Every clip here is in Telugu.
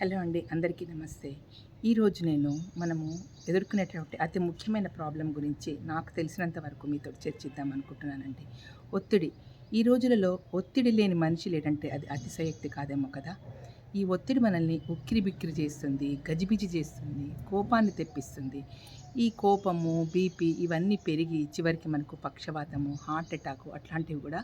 హలో అండి అందరికీ నమస్తే. ఈరోజు నేను మనము ఎదుర్కొనేటువంటి అతి ముఖ్యమైన ప్రాబ్లం గురించి నాకు తెలిసినంత వరకు మీతో చర్చిద్దాం అనుకుంటున్నానండి. ఒత్తిడి. ఈ రోజులలో ఒత్తిడి లేని మనిషి లేదంటే అది అతిశయోక్తి కాదేమో కదా? ఈ ఒత్తిడి మనల్ని ఉక్కిరి బిక్కిరి చేస్తుంది గజిబిజి చేస్తుంది కోపాన్ని తెప్పిస్తుంది. ఈ కోపము బీపీ ఇవన్నీ పెరిగి చివరికి మనకు పక్షవాతము హార్ట్ అటాక్ అట్లాంటివి కూడా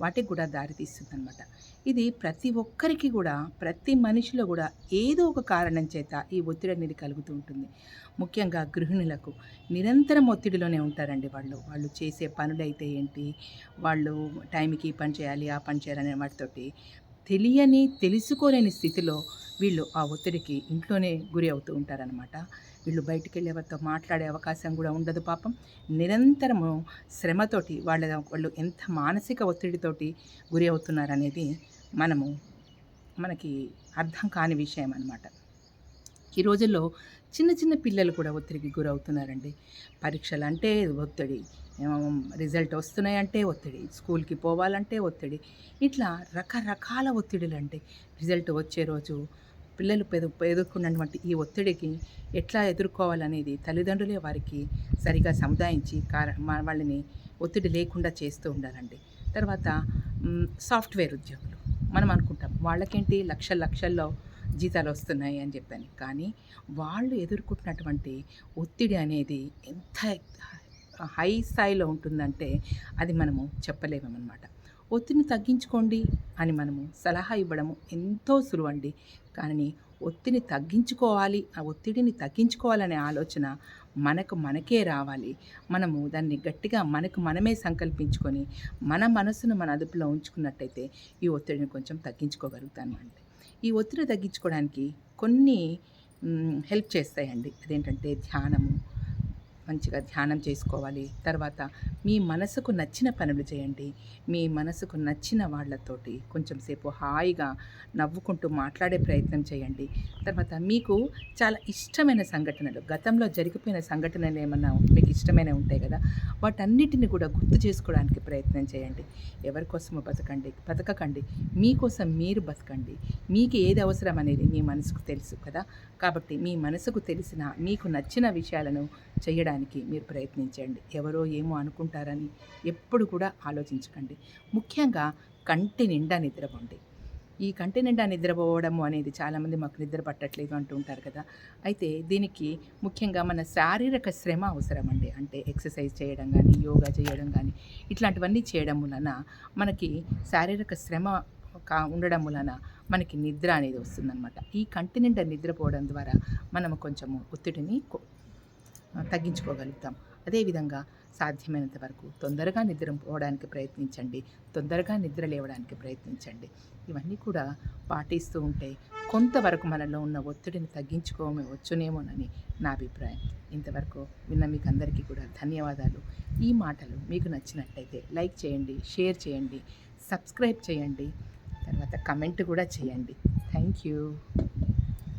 వాటికి కూడా దారితీస్తుంది అనమాట ఇది ప్రతి ఒక్కరికి కూడా ప్రతి మనిషిలో కూడా ఏదో ఒక కారణం చేత ఈ ఒత్తిడి అనేది కలుగుతూ ఉంటుంది. ముఖ్యంగా గృహిణులకు నిరంతరం ఒత్తిడిలోనే ఉంటారండి వాళ్ళు. వాళ్ళు చేసే పనులైతే ఏంటి? వాళ్ళు టైంకి ఈ పని చేయాలి ఆ పని చేయాలని వాటితోటి తెలియని తెలుసుకోలేని స్థితిలో వీళ్ళు ఆ ఒత్తిడికి ఇంట్లోనే గురి అవుతూ ఉంటారనమాట వీళ్ళు బయటికి వెళ్ళి ఎవరితో మాట్లాడే అవకాశం కూడా ఉండదు పాపం. నిరంతరము శ్రమతోటి వాళ్ళ వాళ్ళు ఎంత మానసిక ఒత్తిడితోటి గురి అవుతున్నారనేది మనము మనకి అర్థం కాని విషయం అనమాట ఈ రోజుల్లో చిన్న చిన్న పిల్లలు కూడా ఒత్తిడికి గురవుతున్నారండి. పరీక్షలు అంటే ఒత్తిడి రిజల్ట్ వస్తున్నాయంటే ఒత్తిడి స్కూల్కి పోవాలంటే ఒత్తిడి ఇట్లా రకరకాల ఒత్తిడులు అంటే రిజల్ట్ వచ్చే రోజు పిల్లలు పెదు ఎదుర్కొన్నటువంటి ఈ ఒత్తిడికి ఎట్లా ఎదుర్కోవాలనేది తల్లిదండ్రులే వారికి సరిగా సముదాయించి కార వాళ్ళని ఒత్తిడి లేకుండా చేస్తూ ఉండాలండి. తర్వాత సాఫ్ట్వేర్ ఉద్యోగులు. మనం అనుకుంటాం వాళ్ళకేంటి లక్షల లక్షల్లో జీతాలు వస్తున్నాయి అని చెప్పాను. కానీ వాళ్ళు ఎదుర్కొంటున్నటువంటి ఒత్తిడి అనేది ఎంత హై స్థాయిలో ఉంటుందంటే అది మనము చెప్పలేమన్నమాట. ఒత్తిడిని తగ్గించుకోండి అని మనము సలహా ఇవ్వడము ఎంతో సులువండి. కానీ ఒత్తిడిని తగ్గించుకోవాలి ఆ ఒత్తిడిని తగ్గించుకోవాలనే ఆలోచన మనకు మనకే రావాలి. మనము దాన్ని గట్టిగా మనకు మనమే సంకల్పించుకొని మన మనసును మన అదుపులో ఉంచుకున్నట్టయితే ఈ ఒత్తిడిని కొంచెం తగ్గించుకోగలుగుతాను అంటే ఈ ఒత్తిడి తగ్గించుకోవడానికి కొన్ని హెల్ప్ చేస్తాయండి. అదేంటంటే ధ్యానము మంచిగా ధ్యానం చేసుకోవాలి. తర్వాత మీ మనసుకు నచ్చిన పనులు చేయండి. మీ మనసుకు నచ్చిన వాళ్ళతోటి కొంచెం సేపు హాయిగా నవ్వుకుంటూ మాట్లాడే ప్రయత్నం చేయండి. తర్వాత మీకు చాలా ఇష్టమైన సంఘటనలు గతంలో జరిగిపోయిన సంఘటనలు ఏమన్నా మీకు ఇష్టమైన ఉంటాయి కదా వాటన్నిటిని కూడా గుర్తు చేసుకోవడానికి ప్రయత్నం చేయండి. ఎవరి కోసమో బతకండి బతకకండి. మీకోసం మీరు బతకండి. మీకు ఏది అవసరం అనేది మీ మనసుకు తెలుసు కదా. కాబట్టి మీ మనసుకు తెలిసిన మీకు నచ్చిన విషయాలను చేయడానికి మీరు ప్రయత్నించండి. ఎవరో ఏమో అనుకుంటారని ఎప్పుడు కూడా ఆలోచించకండి. ముఖ్యంగా కంటి నిండా నిద్రపోండి. ఈ కంటి నిండా నిద్రపోవడము అనేది చాలామంది మాకు నిద్ర పట్టట్లేదు అంటూ ఉంటారు కదా. అయితే దీనికి ముఖ్యంగా మన శారీరక శ్రమ అవసరం అండి అంటే ఎక్సర్సైజ్ చేయడం కానీ యోగా చేయడం కానీ ఇట్లాంటివన్నీ చేయడం వలన మనకి శారీరక శ్రమ కా ఉండడం వలన మనకి నిద్ర అనేది వస్తుందన్నమాట. ఈ కంటి నిండా నిద్రపోవడం ద్వారా మనము కొంచెము ఒత్తిడిని తగ్గించుకోగలుగుతాం. అదేవిధంగా సాధ్యమైనంత వరకు తొందరగా నిద్ర పోవడానికి ప్రయత్నించండి. తొందరగా నిద్ర లేవడానికి ప్రయత్నించండి. ఇవన్నీ కూడా పాటిస్తూ ఉంటే కొంతవరకు మనలో ఉన్న ఒత్తిడిని తగ్గించుకోమే వచ్చునేమోనని నా అభిప్రాయం. ఇంతవరకు విన్న మీకు అందరికీ కూడా ధన్యవాదాలు. ఈ మాటలు మీకు నచ్చినట్టయితే లైక్ చేయండి షేర్ చేయండి సబ్స్క్రైబ్ చేయండి తర్వాత కమెంట్ కూడా చేయండి. Thank you.